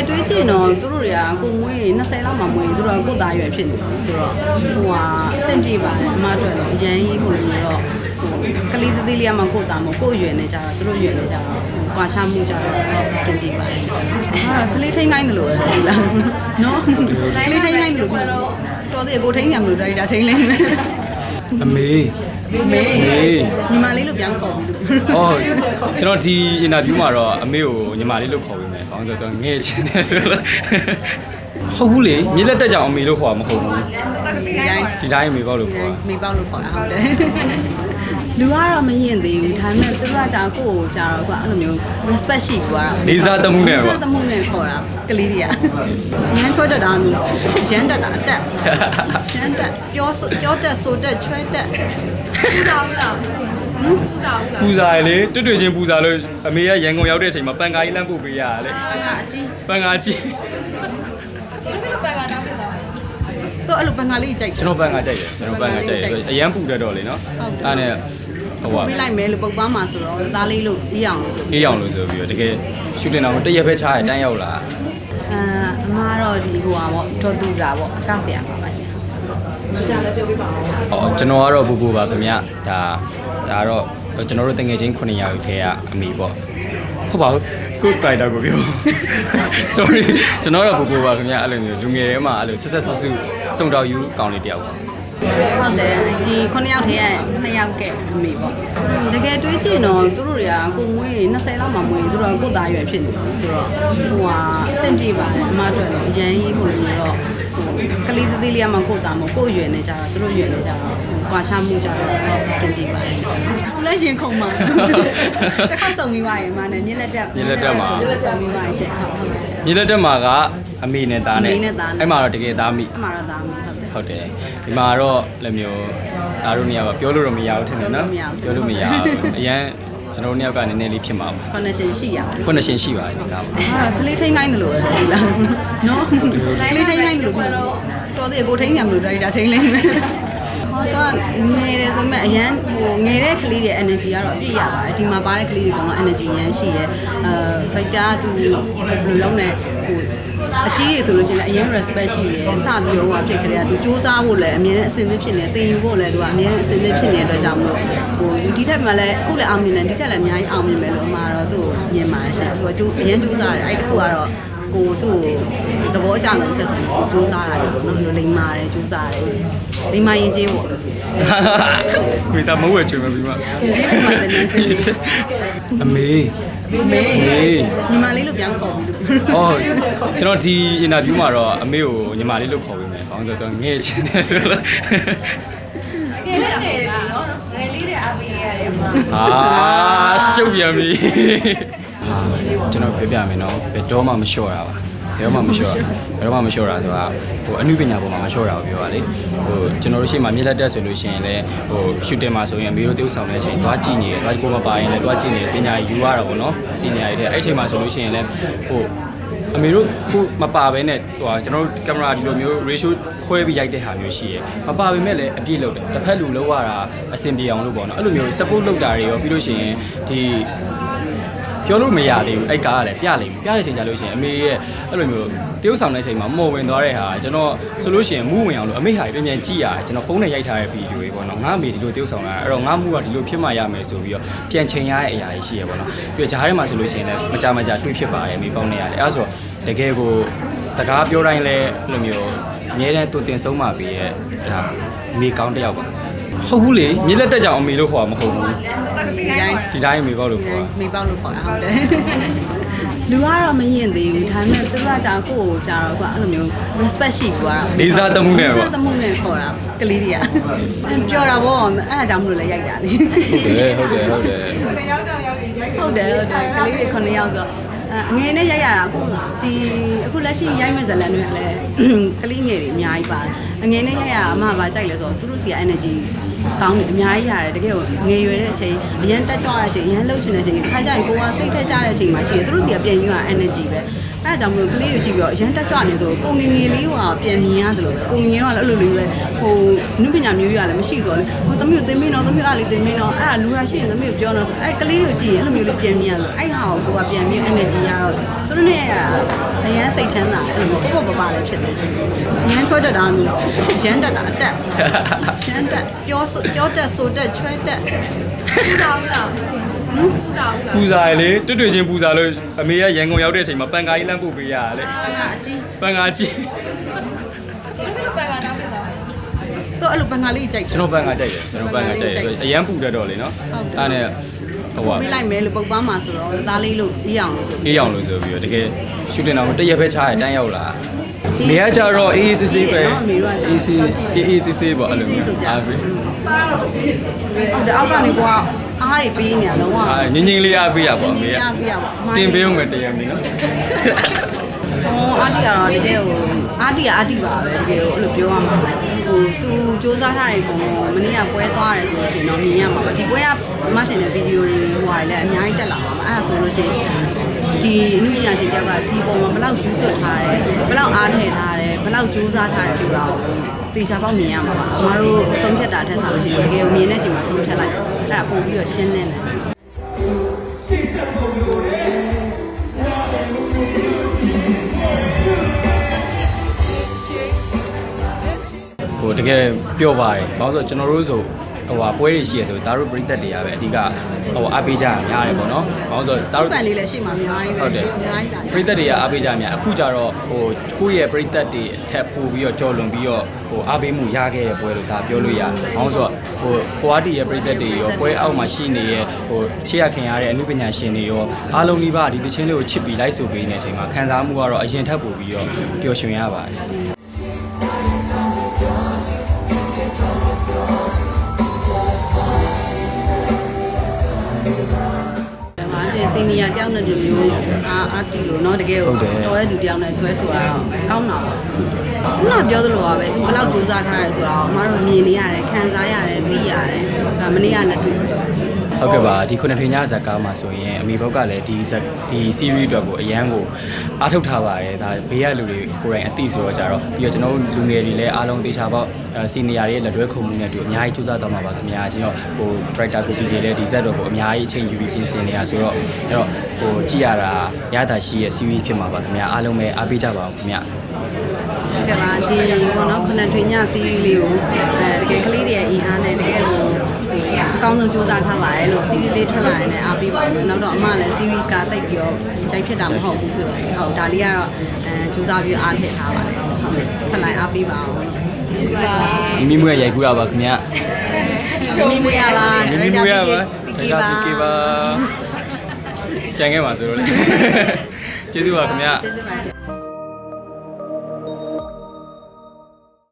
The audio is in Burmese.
ယ်တွေးကြည့်တော့သူတို့တွေကကိုမွေး20လောက်မှမွေးသူတို့ကကိုသားရွယ်ဖြစ်နေတယ်ဆိုတော့ဟိုဟာအဆင်ပြေပါတယ်အမအတွက်တော့အရန်ကြီးဟိုလိုမျိုးတော့ဟိုကလေးသေးသေးလေးကမှကိုသားမကိုရွယ်နေကြတာသူတို့ရွယ်နေကြတာဟိုကွာချမှုကြတော့အဆင်ပြေပါတယ်ဟာကလေးထိန်းနိုင်တယ်လို့ပဲဟုတ်လားနော်ကလေးထိန်းနိုင်တယ်လို့ပြောတော့တော်သေးကိုထိန်းရမလို့ဒါဒါထိန်းလိမ့်မယ်အမေ မေညီမလေးလို့ပြန်ခေါ်ပြီးလို့အော်ကျွန်တော်ဒီအင်တာဗျူးမှာတော့အမေကိုညီမလေးလို့ခေါ်ပေးမယ်။ဘာလို့လဲဆိုတော့ငဲ့ချင်းနေဆိုလို့ဟုတ်ဘူးလေမြေလက်တက်ကြောင်အမေလို့ခေါ်မှာမဟုတ်ဘူးဒီတိုင်း။ဒီတိုင်းအမေပေါ့လို့ခေါ်တာမေပေါက်လို့ခေါ်တာဟုတ်တယ် လူကတော့မရင်သေးဘူးဒါပေမဲ့သူကကြာကိုယ့်ကိုကြာတော့ကွာအဲ့လိုမျိုး respect ရှိပြီးတော့။လေးစားတမှုနဲ့လေးပေါ့စားသမှုနဲ့ခေါ်တာကလေးတွေကရမ်းချွတ်တတ်တာမျိုးရမ်းတတ်တာအတက်ရမ်းတက်ပြောဆိုပြောတက်ဆိုတက်ချွဲတက်ပူတာဘူးလားပူတာဘူးလားပူဇာရလေတွတ်တွေ့ချင်းပူဇာလို့အမေကရန်ကုန်ရောက်တဲ့အချိန်မှာပန်ကာကြီးလမ်းပို့ပေးရတာလေအဲ့ဒါအကြီးပန်ကာကြီးပန်ကတော့ဖြစ်သွားတယ်တော့အဲ့လိုဘင်္ဂါလေးကြိုက်ကျွန်တော်ပန်ကာကြိုက်တယ်ကျွန်တော်ပန်ကာကြိုက်တယ်အရန်ပူတတ်တော့လေနော်အဲ့နဲ့ ဟိုပါပေးလိုက်မယ်လို့ပုတ်ပန်းမှာဆိုတော့သားလေးလို့အေးအောင်လို့ဆိုအေးအောင်လို့ဆိုပြီးတော့တကယ်ရှူတင်တော့တရက်ပဲချားရတန်းရောက်လာအာအမကတော့ဒီဟိုဟာပေါ့ဒေါ်တူစာပေါ့အကဆရာပါပါရှင်ကြာလည်းပြောပြပါအောင်။အော်ကျွန်တော်ကတော့ပူပူပါခင်ဗျ။ဒါဒါကတော့ကျွန်တော်တို့တငယ်ချင်း900ရာထဲကအမေပေါ့။ဟုတ်ပါဘူး။ကိုယ်တိုင်တော့ကိုပြော Sorry ကျွန်တော်တော့ပူပူပါခင်ဗျအဲ့လိုမျိုးလူငယ်ထဲမှာအဲ့လိုဆက်ဆက်ဆုပ်ဆုစုံတော်ယူကောင်းလေးတယောက်ပေါ့ ဟုတ်တယ်ဒီ9ယောက်ထဲက2ယောက်ကဲအမေပေါ့တကယ်တွေးကြည့်တော့သူတို့တွေကကိုမွေး20လောက်မှမွေးသူတို့ကကိုသားရွယ်ဖြစ်နေတယ်ဆိုတော့ဟိုဟာအဆင်ပြေပါတယ်အမအတွက်တော့အရန်ကြီးဟိုလိုမျိုးတော့ဟိုကလေးသေးသေးလေးကမှကိုသားမကိုရွယ်နေကြတာသူတို့ရွယ်နေကြတာဟိုကွာချမှုကြတော့အဆင်ပြေပါတယ်ခုလည်းရင်ခုန်မှာတစ်ခါစုံပြီးသွားရင်မနဲ့မြင်းလက်တက်စုံပြီးသွားရင်ရှင့်ဟုတ်ဟုတ်တယ်။ညီလက်တက်မှာကအမေနဲ့သားနဲ့အမေနဲ့သားနဲ့အဲ့မှာတော့တကယ်သားမိအမှတော့သားမ ဟုတ်တယ်ဟုတ်တယ်ဒီမှာတော့လည်းမျိုးဒါတို့နှစ်ယောက်ကပြောလို့တော့မရဘူးထင်တယ်နော်ပြောလို့မရဘူးဘူးအရန်ကျွန်တော်တို့နှစ်ယောက်ကနည်းနည်းလေးဖြစ်မှာပါ connection ရှိရပါတယ်ခုနှစ်ရှင်ရှိပါတယ်ဒီကားမှာအာကလေးထိန်းနိုင်တယ်လို့ပဲဟုတ်လားနော်ကလေးထိန်းနိုင်တယ်လို့ပြောတော့တော်သေးကိုထိန်းရမလို့ဒါဒါထိန်းလိမ့်မယ်ဟောတော့ငယ်တယ်ဆိုမဲ့အရန်ဟိုငယ်တဲ့ကလေးတွေ energy ကတော့အပြည့်ရပါတယ်ဒီမှာပါတဲ့ကလေးတွေကတော့ energy ရမ်းရှိရဲအဲဖိုက်တာသူဘယ်လိုလုံးနဲ့ဟို အကြီးတွေဆိုလို့ရှိရင်လည်းအရင် respect ရှိရဲစပြီးတော့ဟိုဖြစ်ကြတယ်သူစူးစမ်းဖို့လည်းအမြဲတမ်းအစင်သစ်ဖြစ်နေတင်ယူဖို့လည်းသူကအမြဲတမ်းအစင်သစ်ဖြစ်နေတဲ့အတွက်ကြောင့်မလို့ဟိုဒီထက်မှလည်းအခုလည်းအောင်မြင်တယ်ဒီထက်လည်းအများကြီးအောင်မြင်မယ်လို့အမှားတော့သူ့ကိုမြင်ပါတယ်ရှင်သူကကျိုးအရင်စူးစမ်းတယ်အဲ့ဒီတစ်ခုကတော့ ကိုသူ့ကိုသဘောအကျဆုံးချက်ဆိုကိုစူးစမ်းရတယ်ပေါ့နော်လိမ္မာတယ်စူးစမ်းတယ်လိမ္မာရင်ကျေးပေါ့မိသားမဟုတ်ဝဲချွေမပြီးမှရင်ကျေးမှတည်းနေစီအမေမေညီမလေးလို့ပြန်ခေါ်ပြီးလို့အော်ကျွန်တော်ဒီအင်တာဗျူးမှာတော့အမေကိုညီမလေးလို့ခေါ်ပေးမယ်ဘာလို့လဲဆိုတော့ငဲ့ချင်းနေဆိုလို့ငယ်လေးတယ်လားနော်ငယ်လေးတွေအပေးရတယ်အမအာရှုပ်ပြန်ပြီအာ ကျွန်တော်ပြပြမယ်နော်ဘယ်တော့မှမလျှော့တာပါဘယ်တော့မှမလျှော့တာဘယ်တော့မှမလျှော့တာဆိုတာဟိုအနုပညာပေါ်မှာမလျှော့တာကိုပြောပါလေဟိုကျွန်တော်တို့ရှေ့မှာမြေလက်တက်ဆိုလို့ရှိရင်လည်းဟိုရှူတင်မှာဆိုရင်အမေတို့တေးဥဆောင်တဲ့အချိန်သွားကြည့်နေတယ်သွားကိုမပါရင်လည်းသွားကြည့်နေတယ်ပညာယူရတာပေါ့နော်စီနီယာတွေတဲ့အဲ့အချိန်မှာဆိုလို့ရှိရင်လည်းဟိုအမေတို့ခုမပါဘဲနဲ့ဟိုဟာကျွန်တော်တို့ကင်မရာဒီလိုမျိုး ratio ခွဲပြီးရိုက်တဲ့ဟာမျိုးရှိရယ်မပါပေမဲ့လည်းအပြည့်လုပ်တယ်တစ်ဖက်လူလောက်ရတာအဆင်ပြေအောင်လို့ပေါ့နော်အဲ့လိုမျိုး support လုပ်တာတွေရောပြီးလို့ရှိရင်ဒီ ပြောလို့မရသေးဘူးအဲ့ကားကလည်းပြလိမ့်မယ်ပြတဲ့ချိန်ကြလို့ရှိရင်အမေရဲ့အဲ့လိုမျိုးတရုပ်ဆောင်တဲ့ချိန်မှာမော်ဝင်သွားတဲ့ဟာကျွန်တော်ဆိုလို့ရှိရင်မူးဝင်အောင်လို့အမေဟာပြန်ပြန်ကြည့်ရတယ်ကျွန်တော်ဖုန်းနဲ့ရိုက်ထားတဲ့ဗီဒီယိုတွေပေါ့နော်ငါအမေဒီလိုတရုပ်ဆောင်လာအဲ့တော့ငါမူးကဒီလိုဖြစ်မှရမယ်ဆိုပြီးတော့ပြန်ချိန်ရတဲ့အရာကြီးရှိရပေါ့နော်ပြီးတော့ဂျားထဲမှာဆိုလို့ရှိရင်လည်းမကြမကြတွေ့ဖြစ်ပါတယ်အမေပေါင်းနေရတယ်အဲ့ဒါဆိုတကယ်ကိုစကားပြောတိုင်းလဲအဲ့လိုမျိုးအများတန်းတူတင်ဆုံးပါပြီရဲ့အဲ့ဒါမိကောင်းတစ်ယောက်ပါ ဟုတ်ဘူးလေမြေလက်တက်ကြောင်အမေလို့ခေါ်တာမဟုတ်ဘူးဒီတိုင်းဒီတိုင်းမေပေါ့လို့ခေါ်တာမေပေါက်လို့ခေါ်တာဟုတ်တယ်လူကတော့မရင်သေးဘူးဒါပေမဲ့သူကကြာကိုယ့်ကိုကြာတော့ကွာအဲ့လိုမျိုး respect ရှိပြီးတော့လေးစားတမှုနဲ့လေးပေါ့စားသမှုနဲ့ခေါ်တာကလေးတွေကပြောတာပေါ့အဲ့ဒါကြောင့်မလို့လည်းရိုက်တာလေဟုတ်တယ်ဟုတ်တယ်ဟုတ်တယ်ရောက်တော့ရောက်ရင်ရိုက်ဟုတ်တယ်ဟုတ်တယ်ကလေးတွေ9ယောက်ဆို အငယ်နဲ့ရိုက်ရတာအခုဒီအခုလက်ရှိရိုက်မဲ့ဇလန်တွေကလည်းကလေးငယ်တွေအများကြီးပါတယ်အငယ်နဲ့ရိုက်ရတာအမှပါကြိုက်လဲဆိုတော့သူတို့စီက energy ကောင်းတယ်အများကြီးရတယ်တကယ်ကိုငယ်ရွယ်တဲ့အချိန်အရန်တက်ကြွတဲ့အချိန်အရန်လှုပ်ရှင်တဲ့အချိန်ခါကြရင်ကိုကစိတ်ထက်ကြတဲ့အချိန်မှာရှိတယ်သူတို့စီကပြန်ယူရ energy ပဲ အဲဒါကြောင့်မလို့ကလေးကိုကြည့်ပြီးတော့ရန်တက်ကြွနေဆိုကိုငငယ်လေးကပြန်မြင်ရတယ်လို့ပဲကိုငငယ်တော့လည်းအဲ့လိုလေးပဲဟိုနုပညာမျိုးရလည်းမရှိဆိုလေဟိုသမီးကိုသင်မင်းတော့သမီးကလေးသင်မင်းတော့အဲ့ဒါလူရရှိရင်သမီးကိုပြောတော့ဆိုအဲ့ကလေးကိုကြည့်ရင်အဲ့လိုမျိုးလေးပြန်မြင်ရလို့အဲ့ဟာကိုကိုကပြန်မြင် energy ရတော့သူတို့နဲ့အရန်စိတ်ချမ်းသာအဲ့လိုမျိုးပေါ့ပေါ့ပါပါလည်းဖြစ်တယ်ရန်ချွဲတတ်တာမျိုးရန်တက်တာအတက်ရန်တက်ပြောပြောတက်ဆိုတက်ချွဲတက်ပူဇော်ဘူးလား ပူဇော်ဘူးလားပူဇာရလေတွတ်တွေ့ချင်းပူဇာလို့အမေကရန်ကုန်ရောက်တဲ့အချိန်မှာပန်ကာကြီးလမ်းပို့ပေးရတာလေအဲ့ဒါအကြီးပန်ကာကြီးဘယ်လိုပန်ကတော့ပြသွားလဲတော့အဲ့လိုပန်ကာလေးကြိုက်ကျွန်တော်ပန်ကာကြိုက်တယ်ကျွန်တော်ပန်ကာကြိုက်တယ်အရန်ပူတတ်တော့လေနော်အဲ့နဲ့ဟိုဟိုပါမေးလိုက်မယ်လို့ပုတ်ပန်းမှာဆိုတော့သားလေးလို့အေးအောင်လို့ဆိုအေးအောင်လို့ဆိုပြီးတော့တကယ်ရှူတင်တော့တရက်ပဲချားရတန်းရောက်လာ မေကကြတော့အေးစစ်စစ်ပဲအေးစစ်အေးအေးစစ်စစ်ပေါ့အဲ့လိုအားပြီးဟုတ်တယ်အောက်ကနေကွာအားတွေပေးနေရလုံးဝအာငင်းငင်းလေးအားပေးရပါအမေကအားပေးရပါတင်ပေးအောင်မယ်တရားမင်းနော်ဟောအားတီကတော့တကယ်ဟိုအားတီကအားတီပါပဲတကယ်ဟိုအဲ့လိုပြောရမှာဟိုသူစူးစမ်းထားတဲ့ပုံမနေ့ကပွဲသွားတယ်ဆိုလို့ရှိရင်တော့မြင်ရမှာပါဒီပွဲကမထင်တဲ့ဗီဒီယိုတွေဟိုဟာလည်းအများကြီးတက်လာပါမှာအဲ့ဒါဆိုလို့ရှိရင် ဒီအမှုပညာရှင်တယောက်ကဒီပုံမှာဘယ်လောက်ယူသွတ်ထားတယ်ဘယ်လောက်အားထည့်ထားတယ်ဘယ်လောက်စူးစမ်းထားတယ်ဆိုတာကိုတေချာပေါက်မြင်ရမှာပါအမတို့ဆုံးဖြတ်တာထက်ဆိုလို့ရှိရင်တကယ်မြင်တဲ့အချိန်မှာဆုံးဖြတ်လိုက်အဲ့ဒါပို့ပြီးတော့ရှင်းနေတယ်ဟိုတကယ်ပြောပါတယ်ဘာလို့လဲဆိုတော့ကျွန်တော်တို့ဆို ဟိုဟာပွဲတွေရှိရဆိုဒါတို့ပြည်သက်တွေကပဲအဓိကဟိုအားပေးကြရများတယ်ပေါ့နော်ဘာလို့လဲဆိုတော့ဒါပတို့န်လေးလည်းရှိမှအများကြီးပဲဟုတ်တယ်အများကြီးလာပြည်သက်တွေကအားပေးကြများအခုကျတော့ဟိုကိုယ့်ရဲ့ပြည်သက်တွေအထက်ပို့ပြီးတော့ကြော်လွန်ပြီးတော့ဟိုအားပေးမှုရခဲ့တဲ့ပွဲလို့ဒါပြောလို့ရတယ်ဘာလို့လဲဆိုတော့ဟိုကွာတီရဲ့ပြည်သက်တွေရောပွဲအောက်မှာရှိနေတဲ့ဟိုချစ်ရခင်ရတဲ့အမှုပညာရှင်တွေရောအားလုံးဒီပါဒီတခြင်းလေးကိုချစ်ပြီးလိုက်ဆိုပေးနေတဲ့အချိန်မှာခံစားမှုကတော့အရင်ထက်ပိုပြီးတော့ပျော်ရွှင်ရပါတယ် ဒီစီနီယာတယောက်နဲ့တူမျိုးအာအာတီလို့เนาะတကယ်ကိုတော်တဲ့သူတယောက်နဲ့တွဲဆိုတာကောင်းတာပါခုနပြောသလိုပါပဲသူဘယ်လောက်စူးစမ်းထားရဲဆိုတော့အမတို့မြင်နေရတယ်ခံစားရတယ်သိရတယ်ဆိုတာမနေ့ကလည်းတွေ့ ဟုတ်ကဲ့ပါဒီခုနှစ်ထွေညဇက်ကားမှာဆိုရင်အမေဘုတ်ကလည်းဒီဇက်ဒီ series အတွက်ကိုအရန်ကိုအားထုတ်ထားပါတယ်ဒါဘေးကလူတွေကိုယ်တိုင်အသိဆိုတော့ကြတော့ပြီးတော့ကျွန်တော်တို့လူငယ်တွေလည်းအားလုံးသေချာပေါက်စီနီယာတွေလက်တွဲခုံမှုနဲ့တူအများကြီးစူးစမ်းသွားမှာပါခင်ဗျာကျွန်တော်ဟို director ကိုပြည်တွေလည်းဒီဇက်တော့ကိုအများကြီးအချိန်ယူပြီးပြင်ဆင်နေရဆိုတော့အဲ့တော့ဟိုကြည့်ရတာရတာရှိရဲ့ series ဖြစ်မှာပါခင်ဗျာအားလုံးပဲအားပေးကြပါအောင်ခင်ဗျာဟုတ်ကဲ့ပါဒီဘောနော်ခုနထွေညစီးရီးလေးကိုအဲတကယ်ကလေးတွေရဲ့အင်အားနဲ့တကယ်ကိုအ ကောင်းဆုံးစူးစမ်းထားပါတယ်လို့စီးရီးလေးထွက်လာရင်လည်းအားပေးပါမယ်နောက်တော့အမလည်း series ကတိတ်ပြီးတော့ကြိုက်ဖြစ်တာမဟုတ်ဘူးဆိုတော့ဟုတ်ဒါလေးကတော့အဲစူးစမ်းပြီးအားထည့်ထားပါတယ်ဟုတ်ထွက်လာအားပေးပါအောင်ကျေးဇူးပါမိမိမွေးရိုက်ကူးရပါခင်ဗျာမိမွေရပါမိမိမွေးရပါဒီဒါကေကပါဒီကေပါကြံခဲ့ပါဆိုတော့လေကျေးဇူးပါခင်ဗျာကျေးဇူးပါ